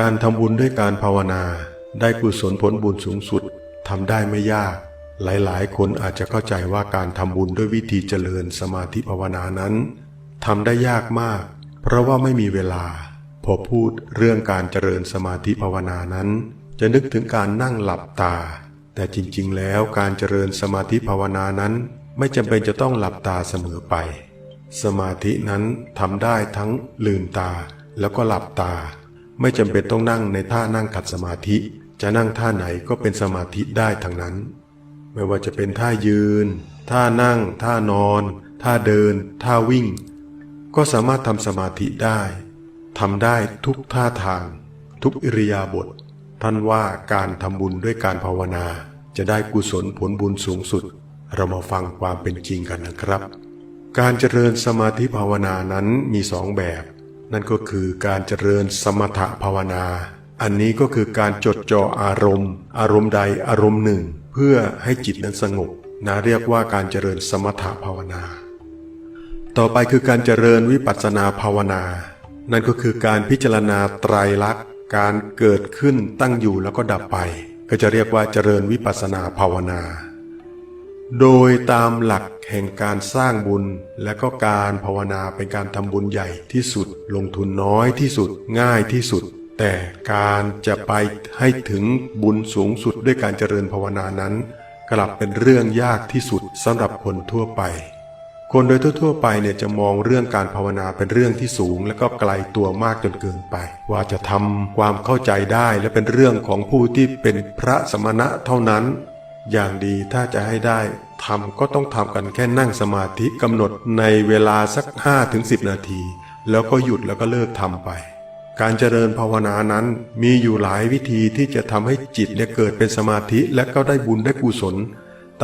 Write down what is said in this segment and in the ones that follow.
การทำบุญด้วยการภาวนาได้กุศลผลบุญสูงสุดทำได้ไม่ยาก หลายๆ คนอาจจะเข้าใจว่าการทำบุญด้วยวิธีเจริญสมาธิภาวนานั้นทำได้ยากมาก เพราะว่าไม่มีเวลา พอพูดเรื่องการเจริญสมาธิภาวนานั้น จะนึกถึงการนั่งหลับตา แต่จริงๆ แล้วการเจริญสมาธิภาวนานั้น ไม่จำเป็นจะต้องหลับตาเสมอไป สมาธินั้นทำได้ทั้งลืมตาแล้วก็หลับตา ไม่จำเป็นต้องนั่งในท่านั่งขัดสมาธิ จะนั่งท่าไหนก็เป็นสมาธิได้ทั้งนั้น ไม่ว่าจะเป็นท่ายืน ท่านั่ง ท่านอน ท่าเดิน ท่าวิ่ง ก็สามารถทำสมาธิได้ทำได้ทุกท่าทาง ทุกอิริยาบถท่านว่าการทำบุญด้วยการภาวนา จะได้กุศลผลบุญสูงสุด เรามาฟังความเป็นจริงกันนะครับ การเจริญสมาธิภาวนานั้นมีสองแบบ นั่นก็คือการเจริญสมถภาวนา อันนี้ก็คือการจดจ่ออารมณ์ อารมณ์ใดอารมณ์หนึ่ง เพื่อให้จิตนั้นสงบนะเรียกว่าการเจริญสมถภาวนา ต่อไปคือการเจริญวิปัสสนาภาวนา นั่นก็คือการพิจารณาไตรลักษณ์ การเกิดขึ้นตั้งอยู่แล้วก็ดับไป ก็จะเรียกว่าเจริญวิปัสสนาภาวนา โดยตามหลักแห่งการสร้างบุญ และก็การภาวนาเป็นการทำบุญใหญ่ที่สุด ลงทุนน้อยที่สุด ง่ายที่สุด แต่การจะไปให้ถึงบุญสูงสุดด้วยการเจริญภาวนานั้น กลับเป็นเรื่องยากที่สุดสำหรับคนทั่วไป คนโดยทั่วๆไปเนี่ยจะมองเรื่องการภาวนาเป็นเรื่องที่สูง และก็ไกลตัวมากจนเกินไป ว่าจะทำความเข้าใจได้และเป็นเรื่องของผู้ที่เป็นพระสมณะเท่านั้น อย่างดีถ้าจะให้ได้ทำก็ต้องทำกันแค่นั่งสมาธิกำหนดในเวลาสัก5ถึง10 นาที แล้วก็หยุดแล้วก็เลิกทำไป การเจริญภาวนานั้นมีอยู่หลายวิธีที่จะทำให้จิตเนี่ยเกิดเป็นสมาธิและก็ได้บุญได้กุศล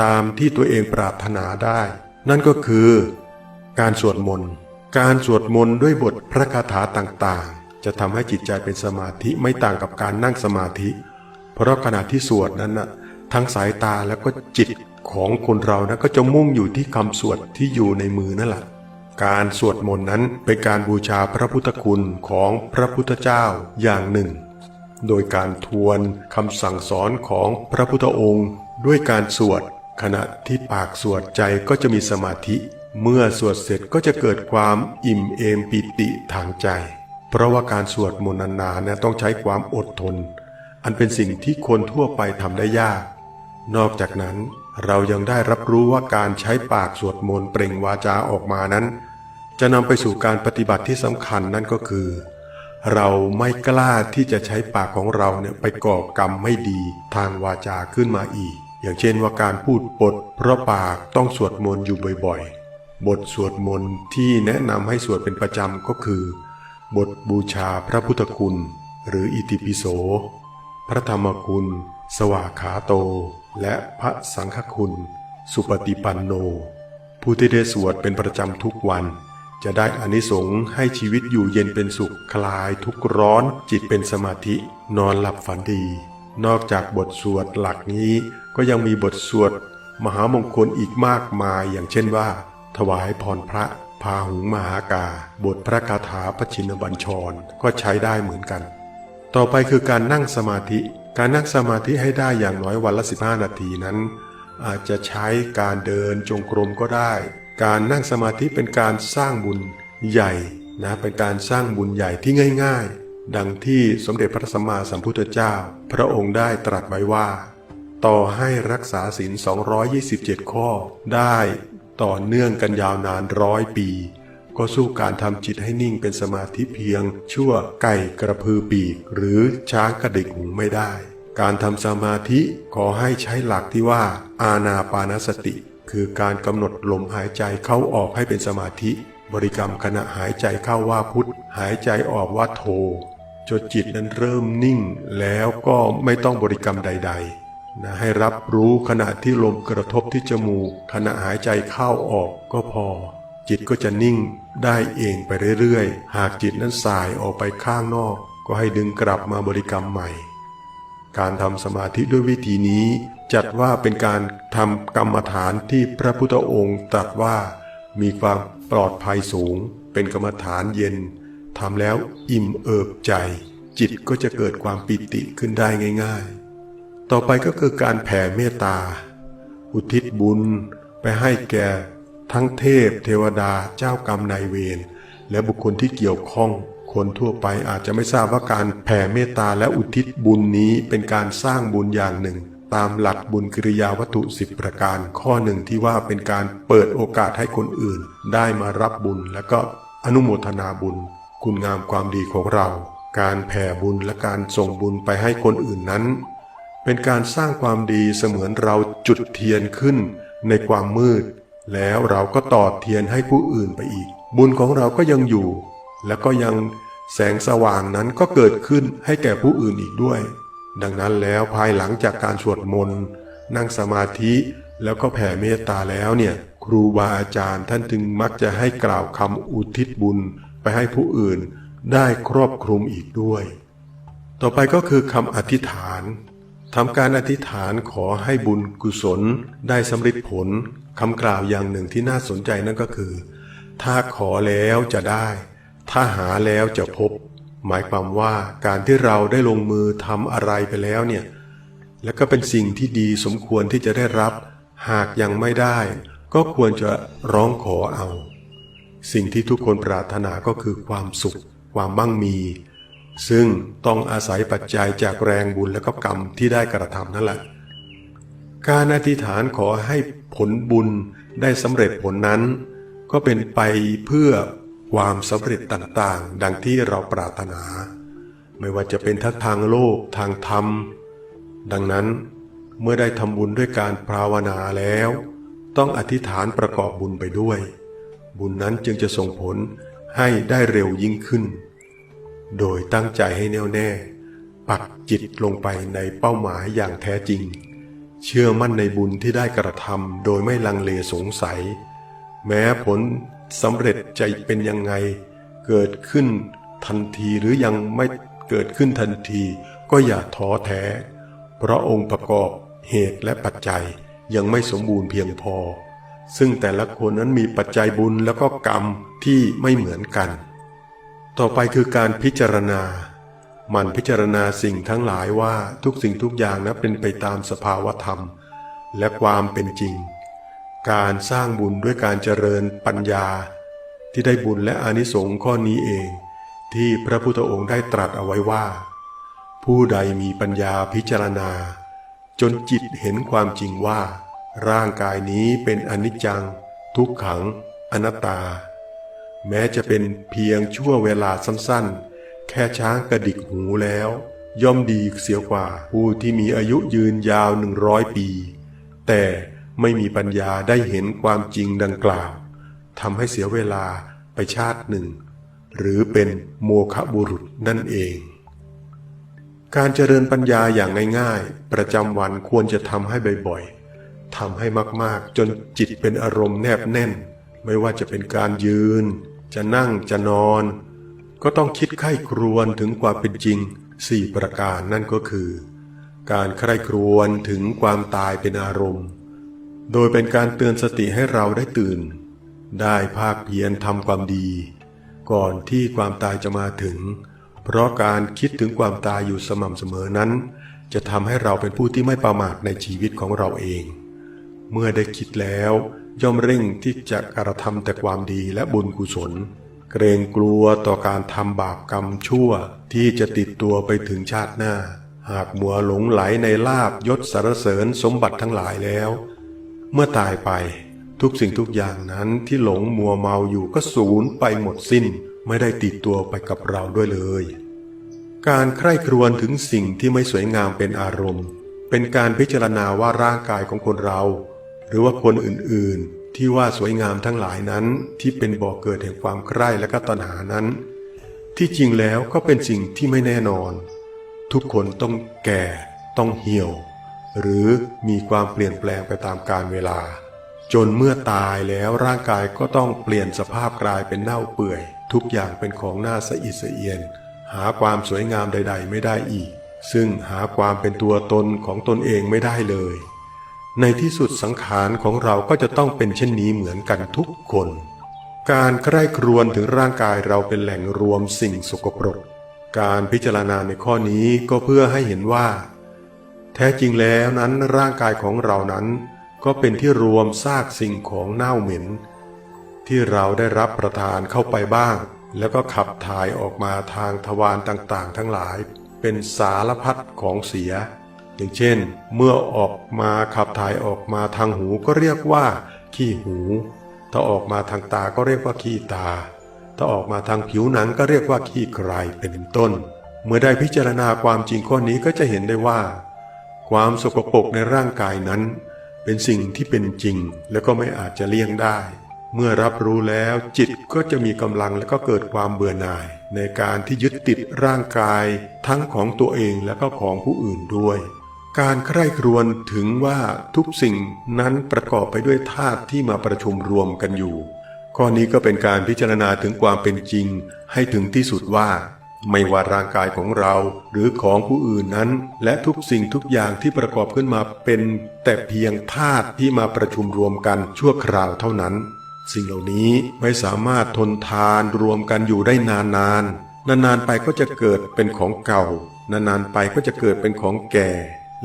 ตามที่ตัวเองปรารถนาได้ นั่นก็คือ การสวดมนต์การสวดมนต์ด้วยบทพระคาถาต่างๆ จะทำให้จิตใจเป็นสมาธิไม่ต่างกับการนั่งสมาธิ เพราะขณะที่สวดนั้นน่ะ ทั้งสายตาแล้วก็จิตของคนเรานะก็จะมุ่งอยู่ที่คำสวดที่อยู่ในมือนั่นแหละการสวดมนต์นั้นเป็นการบูชาพระพุทธคุณของพระพุทธเจ้าอย่างหนึ่ง โดยการทวนคำสั่งสอนของพระพุทธองค์ ด้วยการสวด ขณะที่ปากสวดใจก็จะมีสมาธิ เมื่อสวดเสร็จก็จะเกิดความอิ่มเอมปิติทางใจ เพราะว่าการสวดมนต์นานๆนี่ยต้องใช้ความอดทน อันเป็นสิ่งที่คนทั่วไปทำได้ยาก นอกจากนั้นเรายังได้รับรู้ว่าการใช้ปากสวดมนต์เปล่งวาจาออกมานั้น จะนำไปสู่การปฏิบัติที่สำคัญนั่นก็คือ เราไม่กล้าที่จะใช้ปากของเราเนี่ยไปก่อกรรมไม่ดีทางวาจาขึ้นมาอีก อย่างเช่นว่าการพูดปด เพราะปากต้องสวดมนต์อยู่บ่อยๆ บทสวดมนต์ที่แนะนำให้สวดเป็นประจำก็คือ บทบูชาพระพุทธคุณ หรืออิติปิโส พระธรรมคุณ สวากขาโต และพระสังฆคุณ สุปฏิปันโน ผู้ที่ได้สวดเป็นประจำทุกวัน จะได้อานิสงส์ให้ชีวิตอยู่เย็นเป็นสุขคลายทุกร้อนจิตเป็นสมาธินอนหลับฝันดี นอกจากบทสวดหลักนี้ก็ยังมีบทสวด มหามงคลอีกมากมายอย่างเช่นว่า ถวายพรพระพาหุงมหากา บทพระคาถาพระชินบัญชรก็ใช้ได้เหมือนกัน ต่อไปคือการนั่งสมาธิ การนั่งสมาธิให้ได้อย่างน้อยวันละ 15 นาทีนั้น อาจจะใช้การเดินจงกรมก็ได้ การนั่งสมาธิเป็นการสร้างบุญใหญ่นะเป็นการสร้างบุญใหญ่ที่ง่ายๆ ดังที่สมเด็จพระสัมมาสัมพุทธเจ้า พระองค์ได้ตรัสไว้ว่า ต่อให้รักษาศีล 227 ข้อได้ ต่อเนื่องกันยาวนานร้อยปี ก็สู้การทำจิตให้นิ่งเป็นสมาธิเพียง ชั่วไก่กระพือปีก หรือช้างกระดิกหูไม่ได้ การทำสมาธิขอให้ใช้หลักที่ว่า อาณาปานสติ คือการกำหนดลมหายใจเข้าออกให้เป็นสมาธิ บริกรรมขณะหายใจเข้าว่าพุทธหายใจออกว่าโทจนจิตนั้นเริ่มนิ่งแล้วก็ไม่ต้องบริกรรมใด ๆ นะให้รับรู้ขณะที่ลมกระทบที่จมูกขณะหายใจเข้าออกก็พอ จิตก็จะนิ่ง ได้เองไปเรื่อยๆ หากจิตนั้นสายออกไปข้างนอก ก็ให้ดึงกลับมาบริกรรมใหม่ การทำสมาธิด้วยวิธีนี้ จัดว่าเป็นการทำกรรมฐานที่พระพุทธองค์ตรัสว่ามีความปลอดภัยสูง เป็นกรรมฐานเย็นทำแล้วอิ่มเอิบใจ จิตก็จะเกิดความปิติขึ้นได้ง่ายๆ ต่อไปก็คือการแผ่เมตตา อุทิศบุญไปให้แก่ ทั้งเทพ เทวดาเจ้ากรรมนายเวรและบุคคลที่เกี่ยวข้อง คนทั่วไปอาจจะไม่ทราบว่าการแผ่เมตตาและอุทิศบุญนี้เป็นการสร้างบุญอย่างหนึ่ง ตามหลักบุญกิริยาวัตถุสิบประการ ข้อหนึ่งที่ว่าเป็นการเปิดโอกาสให้คนอื่น ได้มารับบุญและก็อนุโมทนาบุญ คุณงามความดีของเรา การแผ่บุญและการส่งบุญไปให้คนอื่นนั้น เป็นการสร้างความดีเสมือนเราจุดเทียนขึ้นในความมืด แล้วเราก็ต่อเทียนให้ผู้อื่นไปอีก บุญของเราก็ยังอยู่ แล้วก็ยังแสงสว่างนั้นก็เกิดขึ้นให้แก่ผู้อื่นอีกด้วย ดังนั้นแล้วภายหลังจากการสวดมนต์นั่งสมาธิแล้วก็แผ่เมตตาแล้วเนี่ย ครูบาอาจารย์ท่านจึงมักจะให้กล่าวคำอุทิศบุญไปให้ผู้อื่น ได้ครอบคลุมอีกด้วย ต่อไปก็คือคำอธิษฐานทำการอธิษฐานขอให้บุญกุศลได้สำเร็จผล คำกล่าวอย่างหนึ่งที่น่าสนใจนั่นก็คือ ถ้าขอแล้วจะได้ ถ้าหาแล้วจะพบ หมายความว่าการที่เราได้ลงมือทำอะไรไปแล้วเนี่ย และก็เป็นสิ่งที่ดีสมควรที่จะได้รับ หากยังไม่ได้ ก็ควรจะร้องขอเอา สิ่งที่ทุกคนปรารถนาก็คือความสุข ความมั่งมี ซึ่งต้องอาศัยปัจจัยจากแรงบุญและก็กรรมที่ได้กระทำนั่นแหละ การอธิษฐานขอให้ผลบุญได้สำเร็จผลนั้น ก็เป็นไปเพื่อความสำเร็จต่างๆ ดังที่เราปรารถนา ไม่ว่าจะเป็นทั้งทางโลกทางธรรม ดังนั้นเมื่อได้ทำบุญด้วยการภาวนาแล้ว ต้องอธิษฐานประกอบบุญไปด้วย บุญนั้นจึงจะส่งผลให้ได้เร็วยิ่งขึ้น โดยตั้งใจให้แน่วแน่ ปักจิตลงไปในเป้าหมายอย่างแท้จริง เชื่อมั่นในบุญที่ได้กระทำโดยไม่ลังเลสงสัย แม้ผลสำเร็จใจเป็นยังไง เกิดขึ้นทันทีหรือยังไม่เกิดขึ้นทันทีก็อย่าท้อแท้ เพราะองค์ประกอบเหตุและปัจจัยยังไม่สมบูรณ์เพียงพอ ซึ่งแต่ละคนนั้นมีปัจจัยบุญแล้วก็กรรมที่ไม่เหมือนกัน ต่อไปคือการพิจารณา มันพิจารณาสิ่งทั้งหลายว่าทุกสิ่งทุกอย่างนั้นเป็นไปตามสภาวธรรม และความเป็นจริง การสร้างบุญด้วยการเจริญปัญญา ที่ได้บุญและอานิสงส์ข้อนี้เอง ที่พระพุทธองค์ได้ตรัสเอาไว้ว่า ผู้ใดมีปัญญาพิจารณา จนจิตเห็นความจริงว่า ร่างกายนี้เป็นอนิจจัง ทุกขัง อนัตตา แม้จะเป็นเพียงชั่วเวลาสั้นๆ แค่ช้างกระดิกหูแล้ว ย่อมดีเสียกว่าผู้ที่มีอายุยืนยาวหนึ่งร้อยปี แต่ไม่มีปัญญาได้เห็นความจริงดังกล่าวทำให้เสียเวลาไปชาติหนึ่ง หรือเป็นโมฆะบุรุษนั่นเอง การเจริญปัญญาอย่างง่ายๆ ประจำวันควรจะทำให้บ่อยๆทำให้มากๆ จนจิตเป็นอารมณ์แนบแน่น ไม่ว่าจะเป็นการยืน จะนั่งจะนอน ก็ต้องคิดไข้ครวญถึงความเป็นจริงสี่ประการนั่นก็คือ การใคร่ครวญถึงความตายเป็นอารมณ์ โดยเป็นการเตือนสติให้เราได้ตื่น ได้ภาคเพียรทำความดี ก่อนที่ความตายจะมาถึง เพราะการคิดถึงความตายอยู่สม่ำเสมอนั้น จะทำให้เราเป็นผู้ที่ไม่ประมาทในชีวิตของเราเอง เมื่อได้คิดแล้วย่อมเร่งที่จะกระทำแต่ความดีและบุญกุศล เกรงกลัวต่อการทำบาปกรรมชั่วที่จะติดตัวไปถึงชาติหน้า หากมัวหลงไหลในลาบยศสรรเสริญสมบัติทั้งหลายแล้ว เมื่อตายไปทุกสิ่งทุกอย่างนั้นที่หลงมัวเมาอยู่ก็สูญไปหมดสิ้น ไม่ได้ติดตัวไปกับเราด้วยเลย การใคร่ครวญถึงสิ่งที่ไม่สวยงามเป็นอารมณ์ เป็นการพิจารณาว่าร่างกายของคนเรา หรือว่าคนอื่นๆ ที่ว่าสวยงามทั้งหลายนั้นที่เป็นบ่อกเกิดแห่งความใคร่และก็ตัณหานั้น ที่จริงแล้วก็เป็นสิ่งที่ไม่แน่นอน ทุกคนต้องแก่ ต้องเหี่ยว หรือมีความเปลี่ยนแปลงไปตามกาลเวลา จนเมื่อตายแล้วร่างกายก็ต้องเปลี่ยนสภาพกลายเป็นเน่าเปื่อย ทุกอย่างเป็นของน่าสะอิดสะเอียน หาความสวยงามใด ๆ ไม่ได้อีก ซึ่งหาความเป็นตัวตนของตนเองไม่ได้เลย ในที่สุดสังขารของเราก็จะต้องเป็นเช่นนี้เหมือนกันทุกคน การใคร่ครวญถึงร่างกายเราเป็นแหล่งรวมสิ่งสกปรก การพิจารณาในข้อนี้ก็เพื่อให้เห็นว่า แท้จริงแล้วนั้นร่างกายของเรานั้น ก็เป็นที่รวมซากสิ่งของเน่าเหม็น ที่เราได้รับประทานเข้าไปบ้าง แล้วก็ขับถ่ายออกมาทางทวารต่างๆ ทั้งหลาย เป็นสารพัดของเสีย อย่างเช่น เมื่อออกมาขับถ่ายออกมาทางหูก็เรียกว่า ขี้หู ถ้าออกมาทางตาก็เรียกว่าขี้ตา ถ้าออกมาทางผิวหนังก็เรียกว่าขี้ไครเป็นต้น เมื่อได้พิจารณาความจริงข้อนี้ก็จะเห็นได้ว่า ความสกปรกในร่างกายนั้น เป็นสิ่งที่เป็นจริงและก็ไม่อาจจะเลี่ยงได้ เมื่อรับรู้แล้วจิตก็จะมีกำลังและก็เกิดความเบื่อหน่ายในการที่ยึดติดร่างกายทั้งของตัวเองและก็ของผู้อื่นด้วย การใคร่ครวญถึงว่าทุกสิ่งนั้นประกอบไปด้วยธาตุที่มาประชุมรวมกันอยู่ ข้อนี้ก็เป็นการพิจารณาถึงความเป็นจริง ให้ถึงที่สุดว่า ไม่ว่าร่างกายของเราหรือของผู้อื่นนั้น และทุกสิ่งทุกอย่างที่ประกอบขึ้นมาเป็นแต่เพียงธาตุที่มาประชุมรวมกันชั่วคราวเท่านั้น สิ่งเหล่านี้ไม่สามารถทนทานรวมกันอยู่ได้นานๆนานๆไปก็จะเกิดเป็นของเก่า นานๆไปก็จะเกิดเป็นของแก่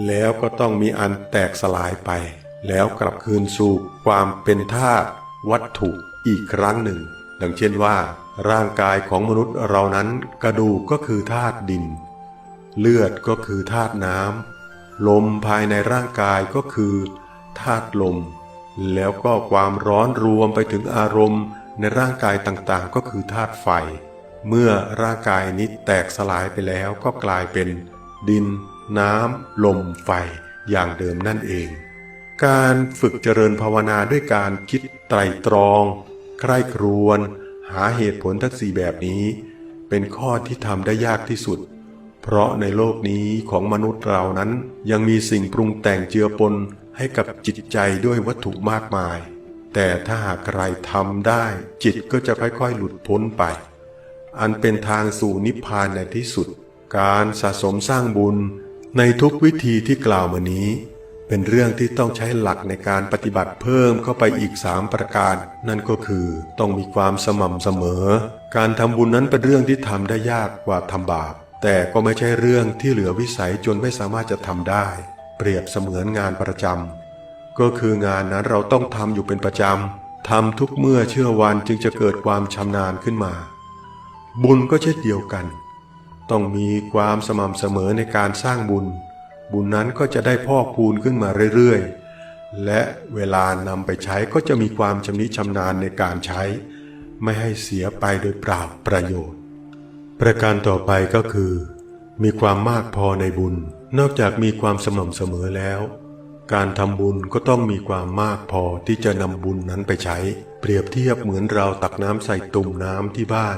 แล้วก็ต้องมีอันแตกสลายไป แล้วกลับคืนสู่ความเป็นธาตุวัตถุอีกครั้งหนึ่ง ดังเช่นว่า ร่างกายของมนุษย์เรานั้นกระดูกก็คือธาตุดิน เลือดก็คือธาตุน้ำลมภายในร่างกายก็คือธาตุลม แล้วก็ความร้อนรวมไปถึงอารมณ์ในร่างกายต่างๆ ก็คือธาตุไฟ เมื่อร่างกายนี้แตกสลายไปแล้วก็กลายเป็นดิน น้ำ ลม ไฟ อย่างเดิมนั่นเอง การฝึกเจริญภาวนาด้วยการคิดไตรตรอง ใคร่ครวญหาเหตุผลทั้งสี่แบบนี้ เป็นข้อที่ทำได้ยากที่สุด เพราะในโลกนี้ของมนุษย์เรานั้นยังมีสิ่งปรุงแต่งเจือปนให้กับจิตใจด้วยวัตถุมากมาย แต่ถ้าหากใครทำได้ จิตก็จะค่อยๆ หลุดพ้นไป อันเป็นทางสู่นิพพานในที่สุด การสะสมสร้างบุญ ในทุกวิธีที่กล่าวมานี้ เป็นเรื่องที่ต้องใช้หลักในการปฏิบัติเพิ่มเข้าไปอีกสามประการ นั่นก็คือต้องมีความสม่ำเสมอ การทำบุญนั้นเป็นเรื่องที่ทำได้ยากกว่าทำบาป แต่ก็ไม่ใช่เรื่องที่เหลือวิสัยจนไม่สามารถจะทำได้ เปรียบเสมือนงานประจำก็คืองานนั้นเราต้องทำอยู่เป็นประจำทำทุกเมื่อเชื่อวันจึงจะเกิดความชำนาญขึ้นมา บุญก็เช่นเดียวกัน ต้องมีความสม่ำเสมอในการสร้างบุญ บุญนั้นก็จะได้พอกพูนขึ้นมาเรื่อยๆ และเวลานำไปใช้ก็จะมีความชำนิชำนาญในการใช้ ไม่ให้เสียไปโดยเปล่าประโยชน์ ประการต่อไปก็คือ มีความมากพอในบุญ นอกจากมีความสม่ำเสมอแล้ว การทำบุญก็ต้องมีความมากพอที่จะนำบุญนั้นไปใช้ เปรียบเทียบเหมือนเราตักน้ำใส่ตุ่มน้ำที่บ้าน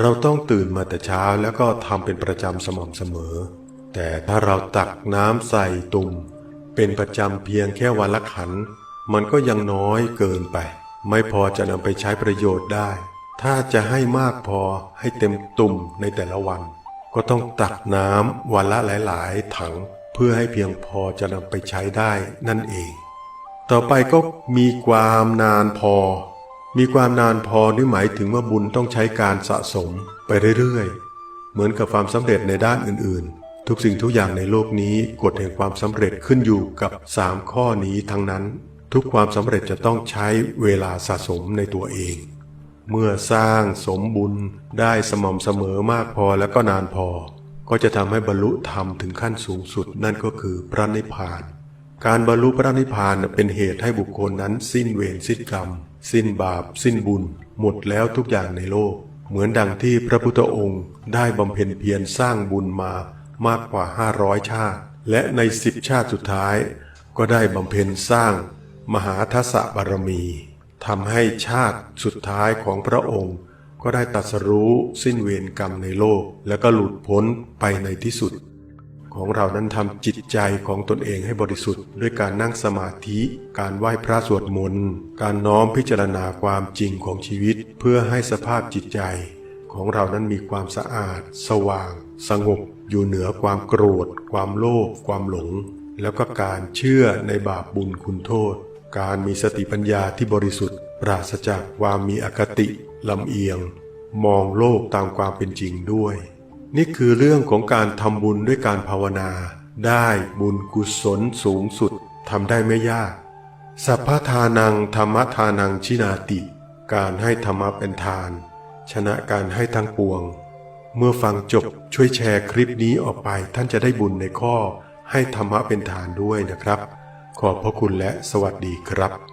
เราต้องตื่นมาแต่เช้าแล้วก็ทำเป็นประจำสม่ำเสมอ แต่ถ้าเราตักน้ำใส่ตุ่ม เป็นประจำเพียงแค่วันละขัน มันก็ยังน้อยเกินไป ไม่พอจะนำไปใช้ประโยชน์ได้ ถ้าจะให้มากพอให้เต็มตุ่มในแต่ละวัน ก็ต้องตักน้ำวันละหลาย ๆ ถัง เพื่อให้เพียงพอจะนำไปใช้ได้นั่นเอง ต่อไปก็มีความนานพอ มีความนานพอนี่หมายถึงว่าบุญต้องใช้การสะสมไปเรื่อยๆ เหมือนกับความสำเร็จในด้านอื่นๆ ทุกสิ่งทุกอย่างในโลกนี้กฎแห่งความสำเร็จขึ้นอยู่กับ 3 ข้อนี้ทั้งนั้น ทุกความสำเร็จจะต้องใช้เวลาสะสมในตัวเอง เมื่อสร้างสมบุญได้สม่ำเสมอมากพอแล้วก็นานพอ ก็จะทำให้บรรลุธรรมถึงขั้นสูงสุดนั่นก็คือพระนิพพาน การบรรลุพระนิพพานเป็นเหตุให้บุคคลนั้นสิ้นเวรสิ้นกรรม สิ้นบาป สิ้นบุญ หมดแล้วทุกอย่างในโลก เหมือนดังที่พระพุทธองค์ได้บำเพ็ญเพียรสร้างบุญมามากกว่า 500 ชาติ และในสิบชาติสุดท้าย ก็ได้บำเพ็ญสร้าง มหาทัศบารมีทำให้ชาติสุดท้ายของพระองค์ ก็ได้ตรัสรู้สิ้นเวรกรรมในโลก แล้วก็หลุดพ้นไปในที่สุด ของเรานั้นทำจิตใจของตนเองให้บริสุทธิ์ ด้วยการนั่งสมาธิ การไหว้พระสวดมนต์การน้อมพิจารณาความจริงของชีวิต เพื่อให้สภาพจิตใจ ของเรานั้นมีความสะอาด สว่าง สงบ อยู่เหนือความโกรธ ความโลภความหลง แล้วก็การเชื่อในบาปบุญคุณโทษ การมีสติปัญญาที่บริสุทธิ์ ปราศจากความมีอคติลำเอียง มองโลกตามความเป็นจริงด้วย นี่คือเรื่องของการทำบุญด้วยการภาวนา ได้บุญกุศลสูงสุดทำได้ไม่ยาก สัพพทานังธรรมทานังชินาติ การให้ธรรมะเป็นทาน ชนะการให้ทั้งปวง เมื่อฟังจบช่วยแชร์คลิปนี้ออกไปท่านจะได้บุญในข้อให้ธรรมะเป็นทานด้วยนะครับ ขอบพระคุณและสวัสดีครับ